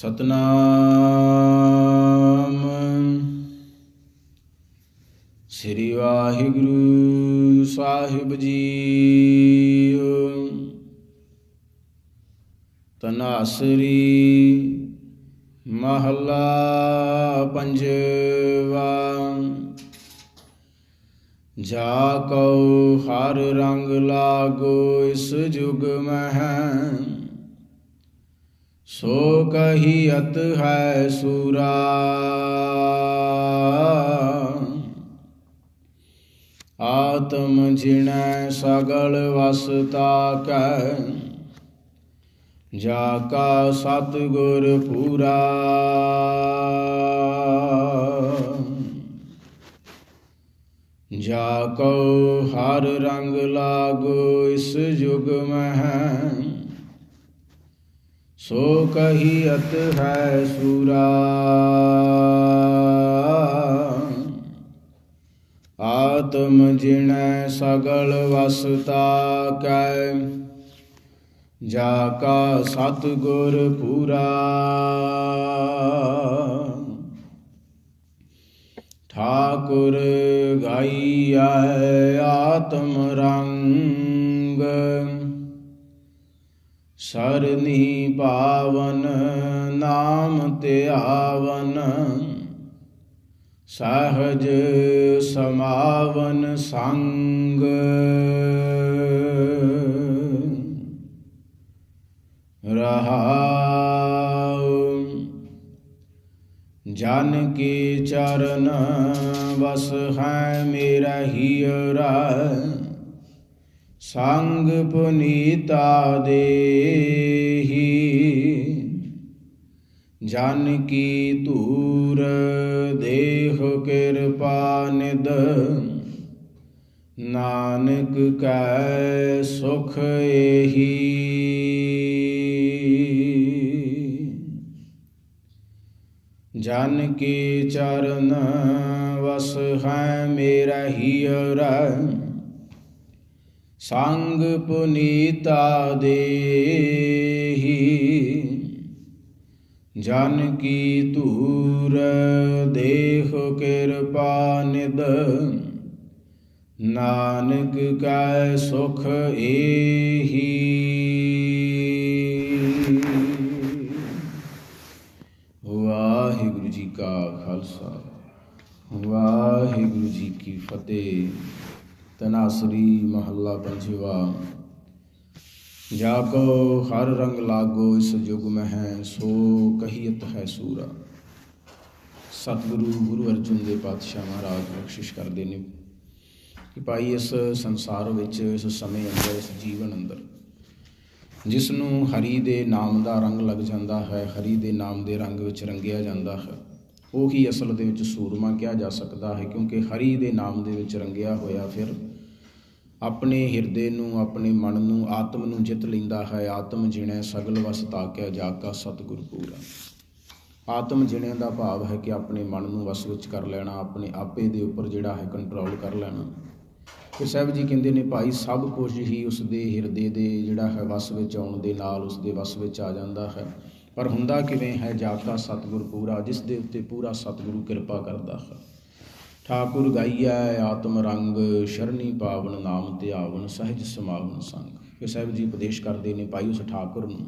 ਸਤਨਾਮ। ਸ੍ਰੀ ਵਾਹਿਗੁਰੂ ਸਾਹਿਬ ਜੀ। ਤਨਾਸਰੀ ਮਹੱਲਾ ਪੰਜਵਾ। ਜਾ ਕਉ ਹਰ ਰੰਗ ਲਾਗੋ ਇਸ ਜੁਗ ਮਹਿ। ਸੋ ਕਹੀਅਤ ਹੈ ਸੂਰਾ। ਆਤਮ ਜਿਣੈ ਸਗਲ ਵਸਤਾ ਕੈ, ਜਾ ਕਾ ਸਤਿਗੁਰ ਪੂਰਾ। ਜਾ ਕਉ ਹਰ ਰੰਗ ਲਾਗੋ ਇਸ ਜੁਗ ਮਹਿ ਸੋ ਕਹੀਅਤ ਹੈ ਸੂਰਾ। ਆਤਮ ਜਿਣੈ ਸਗਲ ਵਸਤਾ ਕੈ, ਜਾ ਕਾ ਸਤਿਗੁਰ ਪੂਰਾ। ਠਾਕੁਰ ਗਾਈਐ ਆਤਮ ਰੰਗ। ਸਰਨੀ ਪਾਵਨ, ਨਾਮ ਧਿਆਵਨ, ਸਹਜ ਸਮਾਵਨ ਸੰਗ। ਰਹਾਉ ਜਨ ਕੇ ਚਰਨ ਵਸ ਹੈ ਮੇਰਾ ਹੀਰਾ। ਸੰਗ ਪੁਨੀਤਾ ਦੇਹੀ। ਜਨ ਕੀ ਧੂਰ ਦੇਹ ਕਿਰਪਾ ਨਿਦ ਨਾਨਕ ਕੈ ਸੁਖ ਏਹੀ। ਜਨ ਕੀ ਚਰਨ ਵਸ ਹੈ ਮੇਰਾ ਹੀਰਾ। ਸੰਗ ਪੁਨੀਤਾ ਦੇਹੀ। ਜਨ ਕੀ ਧੂਰ ਦੇਖ ਕਿਰਪਾ ਨਿਦ ਨਾਨਕ ਕੈ ਸੁਖ ਏਹੀ। ਵਾਹਿਗੁਰੂ ਜੀ ਕਾ ਖਾਲਸਾ। ਵਾਹਿਗੁਰੂ ਜੀ ਕੀ ਫਤਿਹ। ਤਨਾਸਰੀ ਮਹੱਲਾ ਪੰਜਵਾ। ਜਾ ਕੋ ਹਰ ਰੰਗ ਲਾਗੋ ਇਸ ਜੁਗ ਮਹਿ, ਸੋ ਕਹੀਤ ਹੈ ਸੂਰਾ। ਸਤਿਗੁਰੂ, ਗੁਰੂ ਅਰਜਨ ਦੇ ਪਾਤਸ਼ਾਹ ਮਹਾਰਾਜ ਬਖਸ਼ਿਸ਼ ਕਰਦੇ ਨੇ ਕਿ ਭਾਈ ਇਸ ਸੰਸਾਰ ਵਿੱਚ, ਇਸ ਸਮੇਂ ਅੰਦਰ, ਇਸ ਜੀਵਨ ਅੰਦਰ ਜਿਸ ਨੂੰ ਹਰੀ ਦੇ ਨਾਮ ਦਾ ਰੰਗ ਲੱਗ ਜਾਂਦਾ ਹੈ, ਹਰੀ ਦੇ ਨਾਮ ਦੇ ਰੰਗ ਵਿੱਚ ਰੰਗਿਆ ਜਾਂਦਾ ਹੈ ਉਹੀ ਅਸਲ ਦੇ ਵਿੱਚ ਸੂਰਮਾ ਕਿਹਾ ਜਾ ਸਕਦਾ ਹੈ, ਕਿਉਂਕਿ ਹਰੀ ਦੇ ਨਾਮ ਦੇ ਵਿੱਚ ਰੰਗਿਆ ਹੋਇਆ ਫਿਰ ਆਪਣੇ ਹਿਰਦੇ ਨੂੰ, ਆਪਣੇ ਮਨ ਨੂੰ, ਆਤਮ ਨੂੰ ਜਿੱਤ ਲੈਂਦਾ ਹੈ। ਆਤਮ ਜਿਣੈ ਸਗਲ ਵਸ ਤਾਕਿਆ ਜਾਕਾ ਸਤਿਗੁਰ ਪੂਰਾ। ਆਤਮ ਜਿਣੈ ਦਾ ਭਾਵ ਹੈ ਕਿ ਆਪਣੇ ਮਨ ਨੂੰ ਵਸ ਵਿੱਚ ਕਰ ਲੈਣਾ, ਆਪਣੇ ਆਪੇ ਦੇ ਉੱਪਰ ਜਿਹੜਾ ਹੈ ਕੰਟਰੋਲ ਕਰ ਲੈਣਾ। ਕਿ ਸਾਹਿਬ ਜੀ ਕਹਿੰਦੇ ਨੇ, ਭਾਈ ਸਭ ਕੁਝ ਹੀ ਉਸ ਦੇ ਹਿਰਦੇ ਦੇ ਜਿਹੜਾ ਹੈ ਵਸ ਵਿੱਚ ਆਉਣ ਦੇ ਨਾਲ ਉਸ ਦੇ ਵਸ ਵਿੱਚ ਆ ਜਾਂਦਾ ਹੈ। ਪਰ ਹੁੰਦਾ ਕਿਵੇਂ ਹੈ ਜਾਪਦਾ ਸਤਿਗੁਰ ਪੂਰਾ, ਜਿਸ ਦੇ ਉੱਤੇ ਪੂਰਾ ਸਤਿਗੁਰੂ ਕਿਰਪਾ ਕਰਦਾ ਹੈ। ਠਾਕੁਰ ਗਾਈਐ ਆਤਮ ਰੰਗ ਸ਼ਰਣੀ ਪਾਵਨ ਨਾਮ ਤੇ ਧਿਆਵਨ, ਸਹਿਜ ਸਮਾਵਨ ਸੰਗ। ਕਿ ਸਾਹਿਬ ਜੀ ਉਪਦੇਸ਼ ਕਰਦੇ ਨੇ ਭਾਈ ਉਸ ਠਾਕੁਰ ਨੂੰ।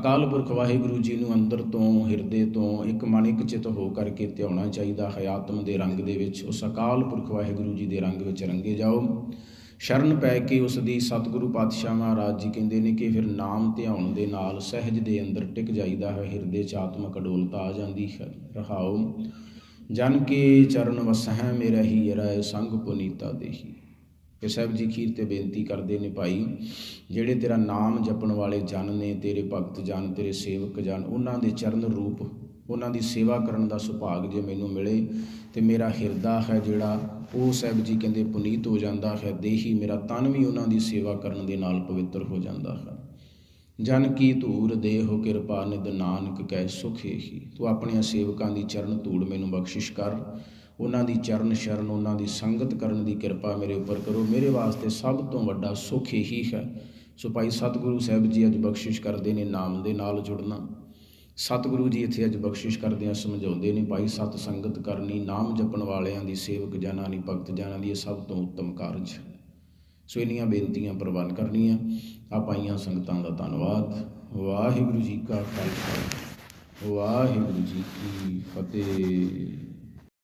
ਅਕਾਲ ਪੁਰਖ ਵਾਹਿਗੁਰੂ ਜੀ ਨੂੰ ਅੰਦਰ ਤੋਂ, ਹਿਰਦੇ ਤੋਂ ਇੱਕ ਮਨ ਇੱਕ ਚਿਤ ਹੋ ਕਰਕੇ ਧਿਆਉਣਾ ਚਾਹੀਦਾ ਹੈ। ਆਤਮ ਦੇ ਰੰਗ ਦੇ ਵਿੱਚ ਉਸ ਅਕਾਲ ਪੁਰਖ ਵਾਹਿਗੁਰੂ ਜੀ ਦੇ ਰੰਗ ਵਿੱਚ ਰੰਗੇ ਜਾਓ। ਸ਼ਰਨ ਪੈ ਕੇ ਉਸ ਦੀ ਸਤਿਗੁਰੂ ਪਾਤਸ਼ਾਹ ਮਹਾਰਾਜ ਜੀ ਕਹਿੰਦੇ ਨੇ ਕਿ ਫਿਰ ਨਾਮ ਧਿਆਉਣ ਦੇ ਨਾਲ ਸਹਿਜ ਦੇ ਅੰਦਰ ਟਿਕ ਜਾਈਦਾ ਹੈ, ਹਿਰਦੇ 'ਚ ਆਤਮਕ ਅਡੋਲਤਾ ਆ ਜਾਂਦੀ ਹੈ। ਰਹਾਉ ਜਨ ਕੇ ਚਰਨ ਵਸਹਿ ਮੇਰਾ ਹੀ ਰੈ ਸੰਗ ਪੁਨੀਤਾ ਦੇਹੀ। ਕਿ ਸਾਹਿਬ ਜੀ ਖੀਰ ਤੇ ਬੇਨਤੀ ਕਰਦੇ ਨੇ, ਭਾਈ, ਜਿਹੜੇ ਤੇਰਾ ਨਾਮ ਜਪਣ ਵਾਲੇ ਜਨ ਨੇ, ਤੇਰੇ ਭਗਤ ਜਨ, ਤੇਰੇ ਸੇਵਕ ਜਨ, ਉਹਨਾਂ ਦੇ ਚਰਨ ਰੂਪ ਉਹਨਾਂ ਦੀ ਸੇਵਾ ਕਰਨ ਦਾ ਸੁਭਾਗ ਜੇ ਮੈਨੂੰ ਮਿਲੇ ਤੇ ਮੇਰਾ ਹਿਰਦਾ ਹੈ ਜਿਹੜਾ, ਉਹ ਸਾਹਿਬ ਜੀ ਕਹਿੰਦੇ ਪੁਨੀਤ ਹੋ ਜਾਂਦਾ ਹੈ, ਦੇਹੀ ਮੇਰਾ ਤਨ ਵੀ ਉਹਨਾਂ ਦੀ ਸੇਵਾ ਕਰਨ ਦੇ ਨਾਲ ਪਵਿੱਤਰ ਹੋ ਜਾਂਦਾ ਹੈ। ਜਨ ਕੀ ਧੂਰ ਦੇਹੁ ਕਿਰਪਾ ਨਿਦ ਨਾਨਕ ਕੈ ਸੁਖ ਏਹੀ। ਤੂੰ ਆਪਣੀਆਂ ਸੇਵਕਾਂ ਦੀ ਚਰਨ ਧੂੜ ਮੈਨੂੰ ਬਖਸ਼ਿਸ਼ ਕਰ। ਉਹਨਾਂ ਦੀ ਚਰਨ ਸ਼ਰਨ, ਉਹਨਾਂ ਦੀ ਸੰਗਤ ਕਰਨ ਦੀ ਕਿਰਪਾ ਮੇਰੇ ਉੱਪਰ ਕਰੋ। ਮੇਰੇ ਵਾਸਤੇ ਸਭ ਤੋਂ ਵੱਡਾ ਸੁਖ ਇਹੀ ਹੈ। ਸੋ ਭਾਈ ਸਤਿਗੁਰੂ ਸਾਹਿਬ ਜੀ ਅੱਜ ਬਖਸ਼ਿਸ਼ ਕਰਦੇ ਨੇ ਨਾਮ ਦੇ ਨਾਲ ਜੁੜਨਾ। ਸਤਿਗੁਰੂ ਜੀ ਇੱਥੇ ਅੱਜ ਬਖਸ਼ਿਸ਼ ਕਰਦੇ ਆ ਸਮਝਾਉਂਦੇ ਨੇ ਭਾਈ, ਸਤ ਸੰਗਤ ਕਰਨੀ, ਨਾਮ ਜਪਣ ਵਾਲਿਆਂ ਦੀ ਸੇਵਕ ਜਨਾਂ ਦੀ ਭਗਤ ਜਨਾਂ ਦੀ ਇਹ ਸਭ ਤੋਂ ਉੱਤਮ ਕਾਰਜ ਸੋ ਇੰਨੀਆਂ ਬੇਨਤੀਆਂ ਪ੍ਰਵਾਨ ਕਰਨੀਆਂ। ਆ ਪਾਈਆਂ ਸੰਗਤਾਂ ਦਾ ਧੰਨਵਾਦ। ਵਾਹਿਗੁਰੂ ਜੀ ਕਾ ਖਾਲਸਾ। ਵਾਹਿਗੁਰੂ ਜੀ ਕੀ ਫਤਿਹ।